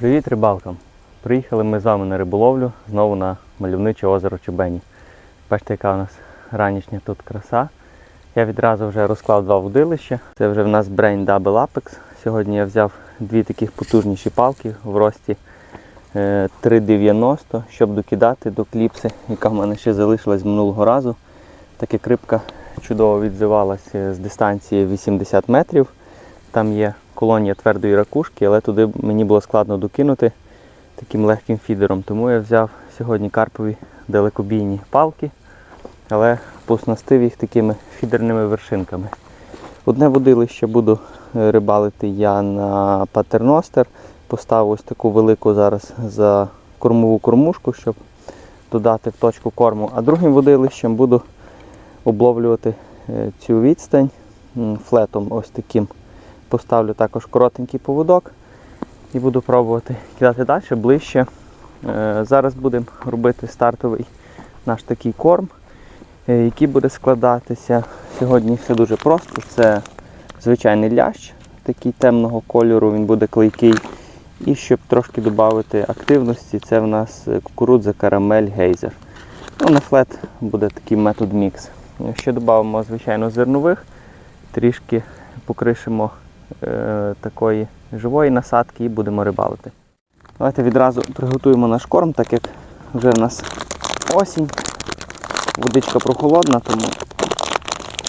Привіт рибалкам! Приїхали ми з вами на риболовлю знову на мальовниче озеро Чубені. Бачите, яка у нас ранішня тут краса. Я відразу вже розклав два водилища. Це вже в нас Brain Double Apex. Сьогодні я взяв дві таких потужніші палки в рості е, 3,90, щоб докидати до кліпси, яка в мене ще залишилась минулого разу. Так як рибка чудово відзивалася з дистанції 80 метрів. Там є колонія твердої ракушки, але туди мені було складно докинути таким легким фідером. Тому я взяв сьогодні карпові далекобійні палки, але поснастив їх такими фідерними вершинками. Одне водилище буду е, рибалити я на патерностер. Поставив ось таку велику зараз за кормову кормушку, щоб додати в точку корму. А другим водилищем буду обловлювати е, цю відстань флетом ось таким. Поставлю також коротенький поводок і буду пробувати кидати далі, ближче. Е, Зараз будемо робити стартовий наш такий корм, е, який буде складатися. Сьогодні все дуже просто. Це звичайний лящ, такий темного кольору, він буде клейкий. І щоб трошки додати активності, це в нас е, кукурудза, карамель, гейзер. Ну, на флет буде такий метод мікс. Ще додамо, звичайно, зернових, трішки покришимо такої живої насадки і будемо рибалити. Давайте відразу приготуємо наш корм, так як вже в нас осінь, водичка прохолодна, тому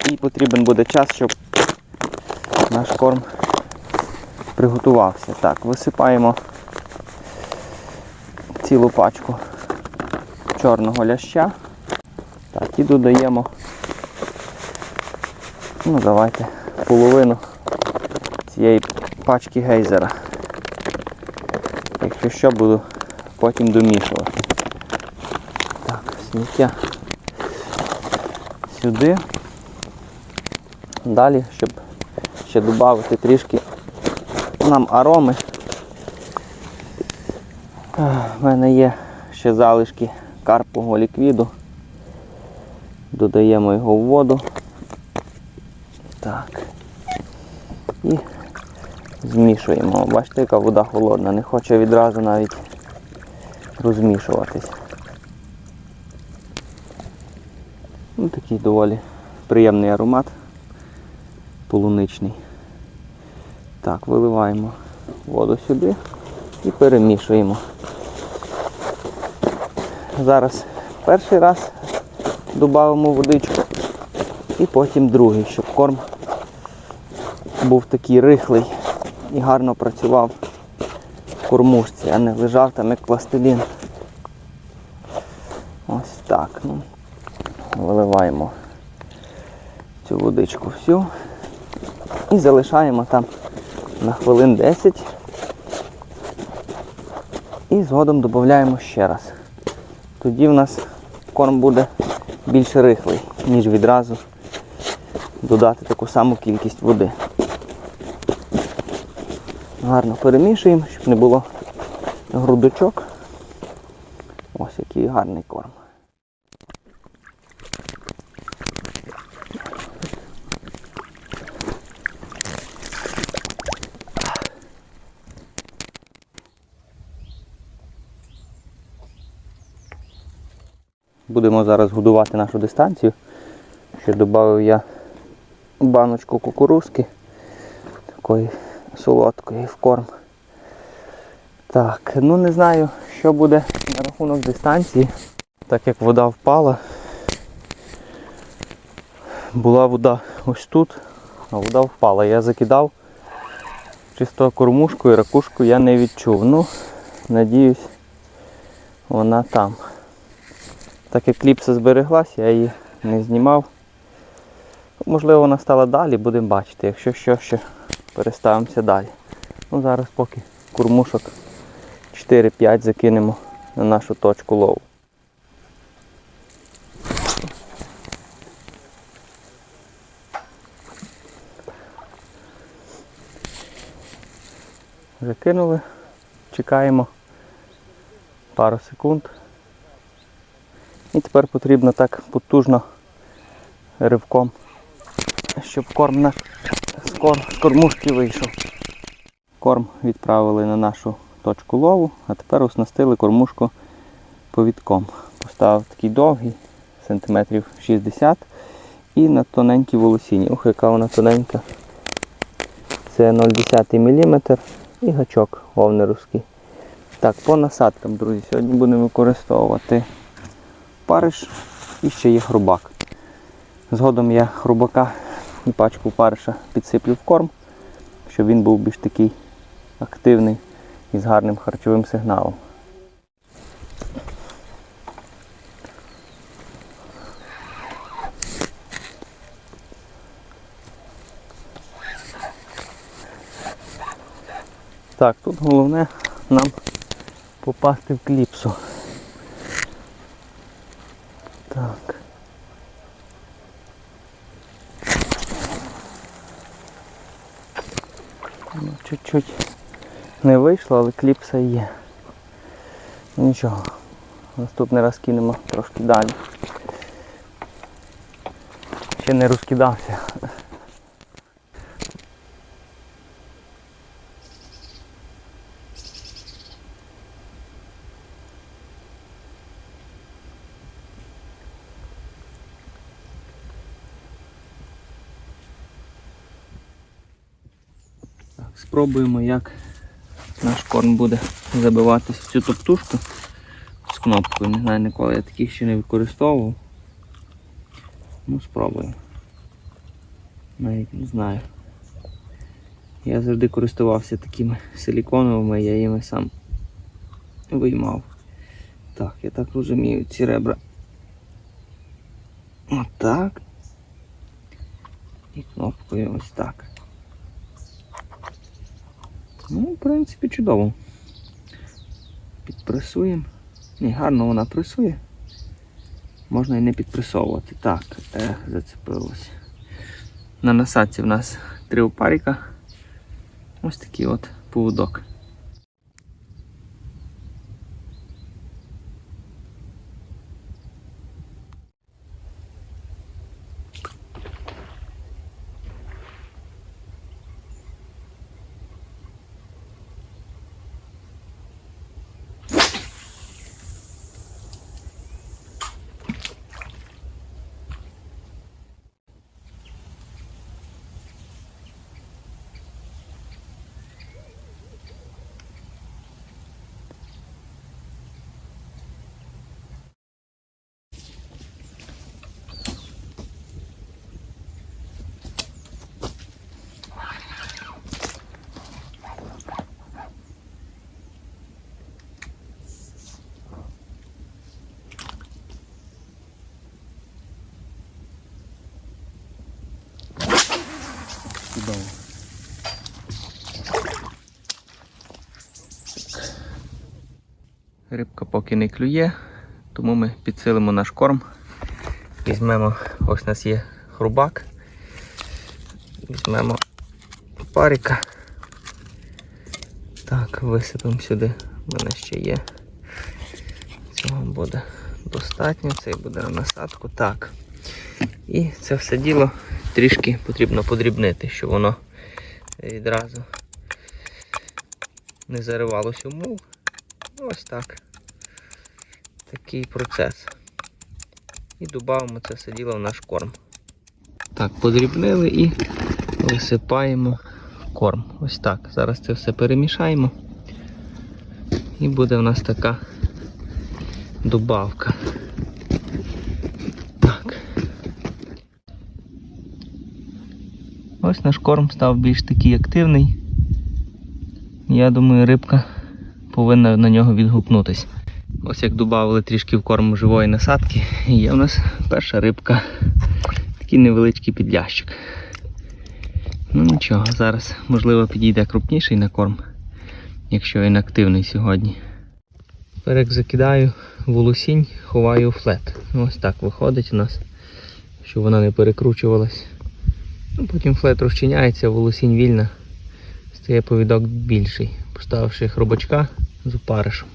і потрібен буде час, щоб наш корм приготувався. Так, висипаємо цілу пачку чорного ляща. Так, і додаємо, ну давайте, половину цієї пачки гейзера. Якщо що, буду потім домішувати. Так, сміття сюди. Далі, щоб ще додати трішки нам ароми. У мене є ще залишки карпового ліквіду. Додаємо його в воду. Так. І змішуємо. Бачите, яка вода холодна, не хоче відразу навіть розмішуватись. Ну, такий доволі приємний аромат полуничний. Так, виливаємо воду сюди і перемішуємо. Зараз перший раз додамо водичку і потім другий, щоб корм був такий рихлий і гарно працював в кормушці, а не лежав там як пластилін. Ось так. Ну, Виливаємо цю водичку всю і залишаємо там на хвилин 10 і згодом додаємо ще раз. Тоді в нас корм буде більш рихлий, ніж відразу додати таку саму кількість води. Гарно перемішуємо, щоб не було грудочок. Ось який гарний корм. Будемо зараз годувати нашу дистанцію. Ще додав я баночку кукурузки такої солодкої в корм. Так, ну не знаю, що буде на рахунок дистанції, так як вода впала. Була вода ось тут, а вода впала. Я закидав чисто кормушку і ракушку я не відчув. Ну, надіюсь, вона там. Так як кліпса збереглась, я її не знімав. Можливо, вона стала далі, будемо бачити. Якщо що, ще переставимося далі. Ну, Зараз поки кормушок 4-5 закинемо на нашу точку лову. Закинули, чекаємо пару секунд. І тепер потрібно так потужно ривком, щоб корм на з кормушки вийшов. Корм відправили на нашу точку лову, а тепер оснастили кормушку повідком. Поставив такий довгий, сантиметрів 60 і на тоненькій волосіні. Ух, яка вона тоненька. Це 0,10 мм і гачок вовнеровський. Так, по насадкам, друзі, сьогодні будемо використовувати париш і ще є хрубак. Згодом я хрубака і пачку париша підсиплю в корм, щоб він був більш такий активний і з гарним харчовим сигналом. Так, тут головне нам попасти в кліпсу. Так. Ну, чуть-чуть не вийшло, але кліпса є. Нічого. Наступний раз кинемо трошки далі. Ще не розкидався. Спробуємо, як наш корм буде забиватись в цю топтушку з кнопкою. Не знаю ніколи, я таких ще не використовував. Ну, спробуємо. Навіть не знаю. Я завжди користувався такими силіконовими, я їми сам виймав. Так, я так розумію, ці ребра. Отак. І кнопкою ось так. Ну, в принципі, чудово. Підпресуємо. Ні, гарно вона пресує. Можна і не підпресовувати. Так, ех, зацепилося. На насадці в нас три опаріка. Ось такий от поводок. Рибка поки не клює, тому ми підсилимо наш корм. Візьмемо, ось у нас є хрубак. Візьмемо парика. Так, висипемо сюди. У мене ще є. Цього буде достатньо, цей буде на насадку. Так. І це все діло трішки потрібно подрібнити, щоб воно відразу не заривалося в мул. Ось так. Такий процес. І додамо це все діло в наш корм. Так, подрібнили і висипаємо корм. Ось так. Зараз це все перемішаємо. І буде в нас така добавка. Так. Ось наш корм став більш такий активний. Я думаю, рибка повинна на нього відгукнутися. Ось як додали трішки в корм живої насадки, і є в нас перша рибка. Такий невеличкий підлящик. Ну нічого, зараз можливо підійде крупніший на корм, якщо він активний сьогодні. Тепер як закидаю волосінь, ховаю у флет. Ну, Ось так виходить у нас, щоб вона не перекручувалась. Ну, Потім флет розчиняється, волосінь вільна, стає повідок більший, поставивши хробачка з опаришем.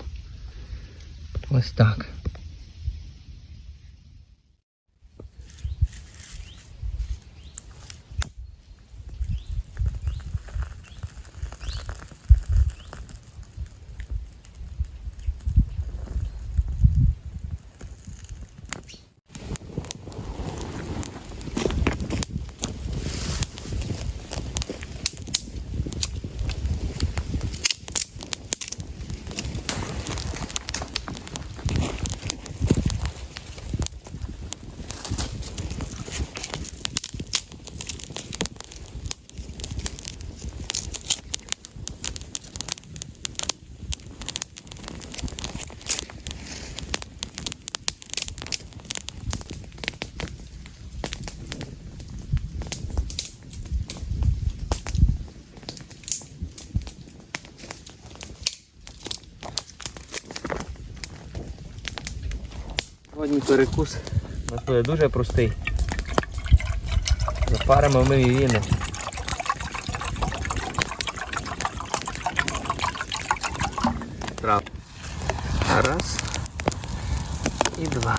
Ось так. Сьогодні перекус у нас буде дуже простий. Запаримо ми вівіни. Раз. І два.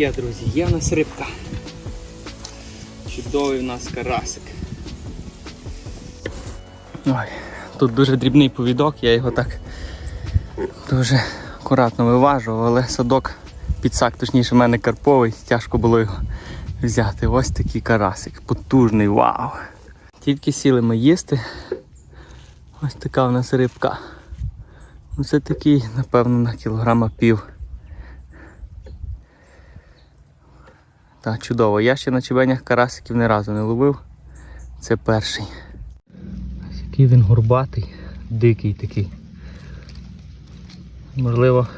Є, друзі, є в нас рибка. Чудовий в нас карасик. Ой, тут дуже дрібний повідок, я його так дуже акуратно виважував, але садок підсак, точніше в мене карповий, тяжко було його взяти. Ось такий карасик, потужний, вау! Тільки сіли ми їсти. Ось така у нас рибка. Ну, Це такий, напевно, на кілограма пів. Так, чудово. Я ще на чебенях карасиків ні разу не ловив. Це перший. Який він горбатий, дикий такий. Можливо,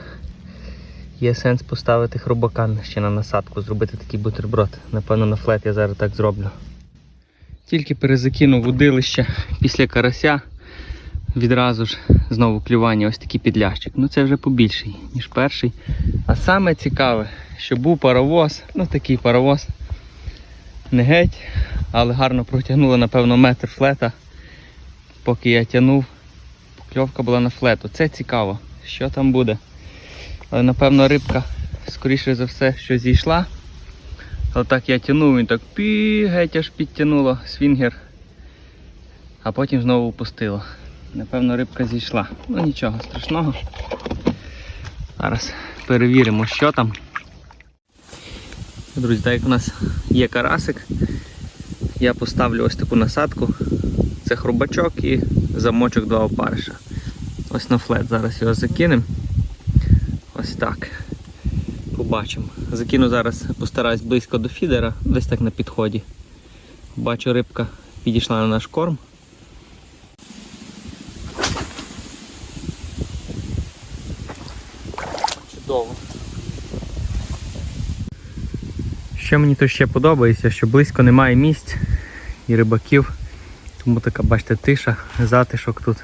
є сенс поставити хробака ще на насадку, зробити такий бутерброд. Напевно, на флет я зараз так зроблю. Тільки перезакинув удилище після карася. Відразу ж знову клювання, ось такий підлящик. Ну це вже побільший, ніж перший. А саме цікаве, що був паровоз, ну такий паровоз. Не геть, але гарно протягнуло, напевно, метр флета. Поки я тягнув, покльовка була на флету. Це цікаво, що там буде. Але напевно рибка, скоріше за все, що зійшла. Але так я тягнув, він так пі геть аж підтягнуло свінгер. А потім знову опустило. Напевно, рибка зійшла. Ну нічого страшного. Зараз перевіримо, що там. Друзі, так як у нас є карасик, я поставлю ось таку насадку. Це хрубачок і замочок два опариша. Ось на флет. Зараз його закинемо. Ось так. Побачимо. Закину зараз, постараюсь близько до фідера, десь так на підході. Бачу, рибка підійшла на наш корм. Чудово. Що мені тут ще подобається, що близько немає місць і рибаків. Тому така, бачите, тиша, затишок тут.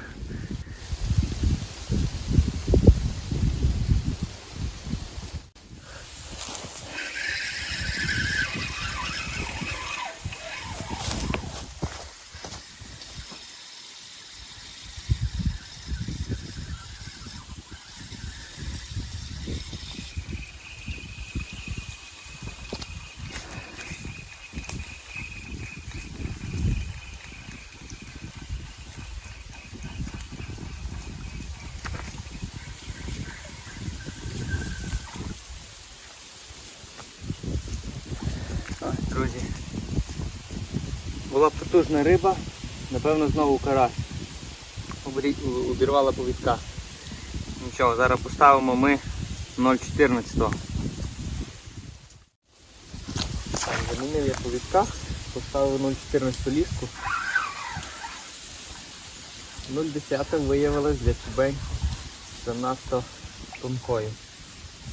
Була потужна риба, напевно знову карась. Обірвала повідка. Нічого, зараз поставимо ми 0,14. Так, замінив я повідка, поставив 0,14 ліску. 0,10 виявилось для чубень занадто тонкою.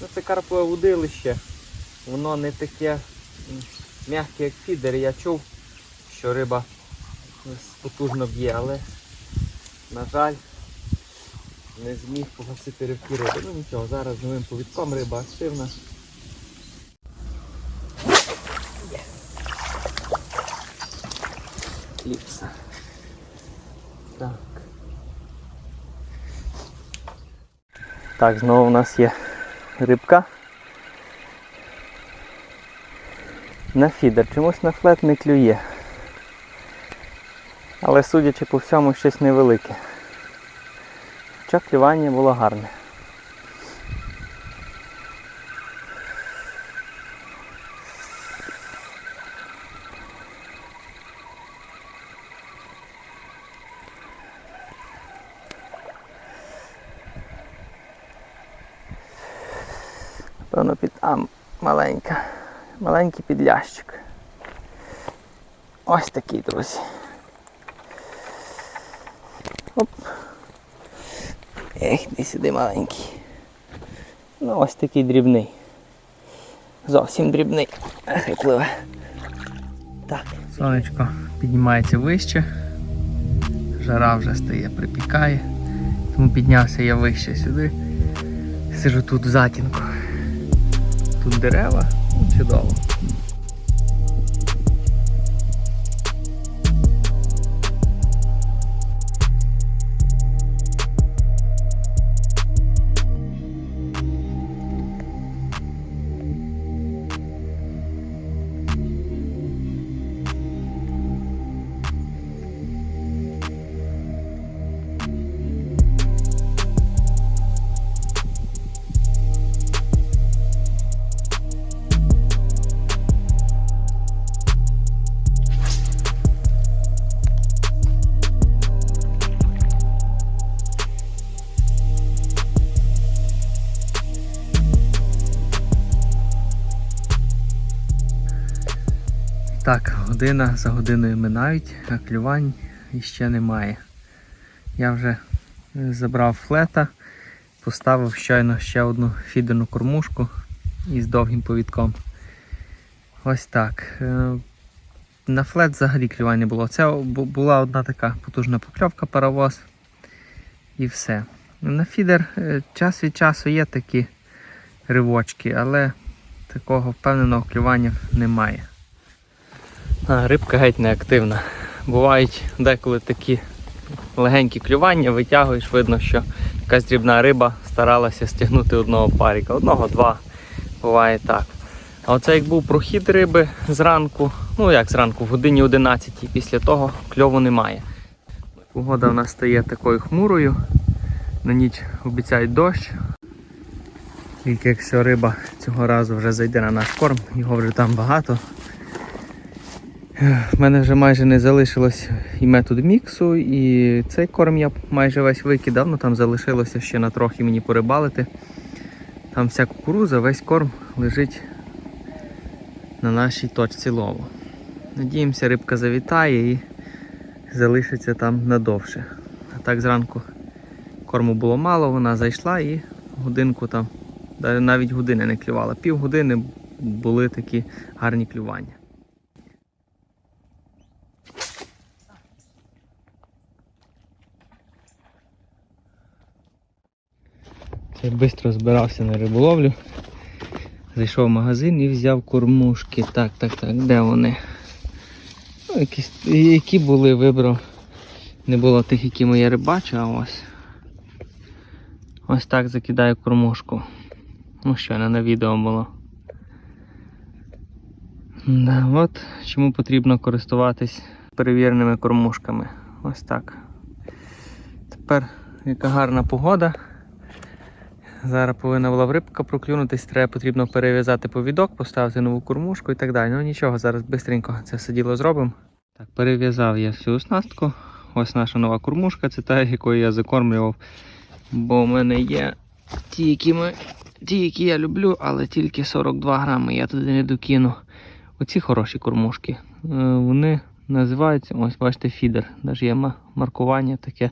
Ну, це карпове вудилище. Воно не таке м'яке, як фідер. Я чув, що риба потужно б'є, але, на жаль, не зміг погасити рибки риби. Ну нічого, зараз новим повідком риба активна. Є. Кліпса. Так. Так, знову у нас є рибка. На фідер. Чомусь на флет не клює. Але судячи по всьому, щось невелике. Хоча клювання було гарне. Певно під а, маленька. Маленький підлящик. Ось такий, друзі. Оп. Ех, де сюди маленький. Ну ось такий дрібний. Зовсім дрібний. Хай пливе. Так. Сонечко піднімається вище. Жара вже стає, припікає. Тому піднявся я вище сюди. Сижу тут в затінку. Тут дерева, чудово. Година за годиною минають, а клювань іще немає. Я вже е, забрав флета, поставив щойно ще одну фідерну кормушку із довгим повідком. Ось так. Е, На флет взагалі клювань не було. Це була одна така потужна покльовка паровоз і все. На фідер е, час від часу є такі ривочки, але такого впевненого клювання немає. А, рибка геть не активна. Бувають деколи такі легенькі клювання, витягуєш, видно, що якась дрібна риба старалася стягнути одного паріка. Одного-два. Буває так. А оце як був прохід риби зранку, ну як зранку, в годині 11 після того кльову немає. Погода в нас стає такою хмурою. На ніч обіцяють дощ. Тільки якщо риба цього разу вже зайде на наш корм, його вже там багато. В мене вже майже не залишилось і метод міксу, і цей корм я майже весь викидав, ну там залишилося ще на трохи мені порибалити. Там вся кукуруза, весь корм лежить на нашій точці лову. Надіємося, рибка завітає і залишиться там надовше. А так зранку корму було мало, вона зайшла і годинку там, навіть- години не клювала. Пів години були такі гарні клювання. Це швидко збирався на риболовлю. Зайшов в магазин і взяв кормушки. Так, так, так, де вони? Ну, якісь, які були, вибрав. Не було тих, які моє рибачу, а ось. Ось так закидаю кормушку. Ну що, не на відео було. Да, от чому потрібно користуватись перевіреними кормушками. Ось так. Тепер яка гарна погода. Зараз повинна була рибка проклюнутись, треба потрібно перев'язати повідок, поставити нову кормушку і так далі. Ну нічого, зараз швидко це все діло зробимо. Так, перев'язав я всю оснастку. Ось наша нова кормушка, це та, якою я закормлював. Бо в мене є ті, які, ми, ті, які я люблю, але тільки 42 грами я туди не докину. Оці хороші кормушки. Е, Вони називаються, ось бачите, фідер. Навіть є маркування таке.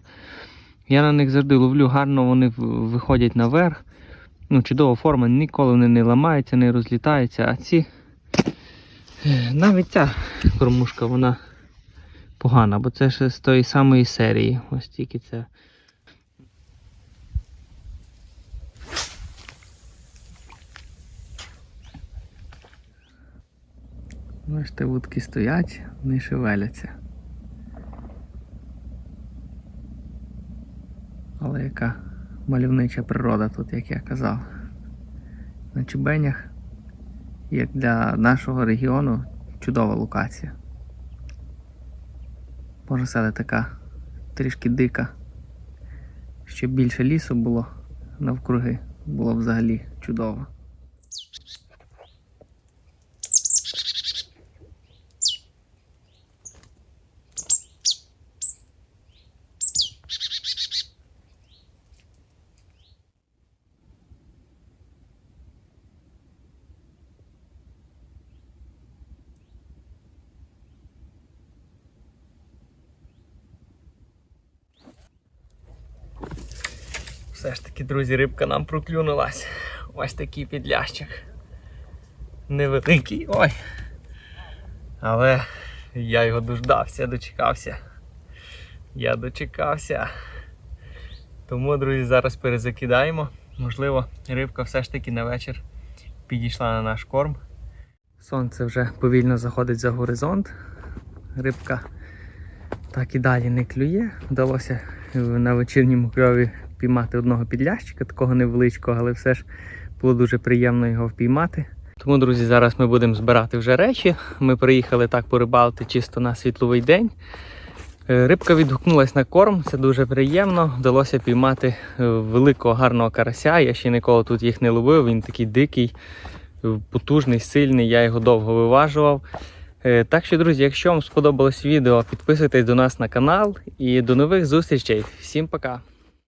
Я на них завжди ловлю гарно, вони виходять наверх. Ну, чудова форма, ніколи вони не ламаються, не розлітаються. А ці. Навіть ця кормушка, вона погана, бо це ще з тої самої серії. Ось тільки це. Бачите, вудки стоять, не шевеляться. Але яка мальовнича природа тут, як я казав. На Чубенях, як для нашого регіону, чудова локація. Може сяде така трішки дика. Щоб більше лісу було навкруги, було взагалі чудово. Все ж таки, друзі, рибка нам проклюнулась. Ось такий підлящик. Невеликий. Ой. Але я його дождався, дочекався. Я дочекався. Тому, друзі, зараз перезакидаємо. Можливо, рибка все ж таки на вечір підійшла на наш корм. Сонце вже повільно заходить за горизонт. Рибка так і далі не клює. Вдалося на вечірньому кльові піймати одного підлящика, такого невеличкого, але все ж було дуже приємно його впіймати. Тому, друзі, зараз ми будемо збирати вже речі. Ми приїхали так порибалити чисто на світловий день. Е, Рибка відгукнулась на корм, це дуже приємно. Вдалося піймати е, великого гарного карася. Я ще ніколи тут їх не ловив. Він такий дикий, потужний, сильний. Я його довго виважував. Е, Так що, друзі, якщо вам сподобалось відео, підписуйтесь до нас на канал і до нових зустрічей. Всім пока!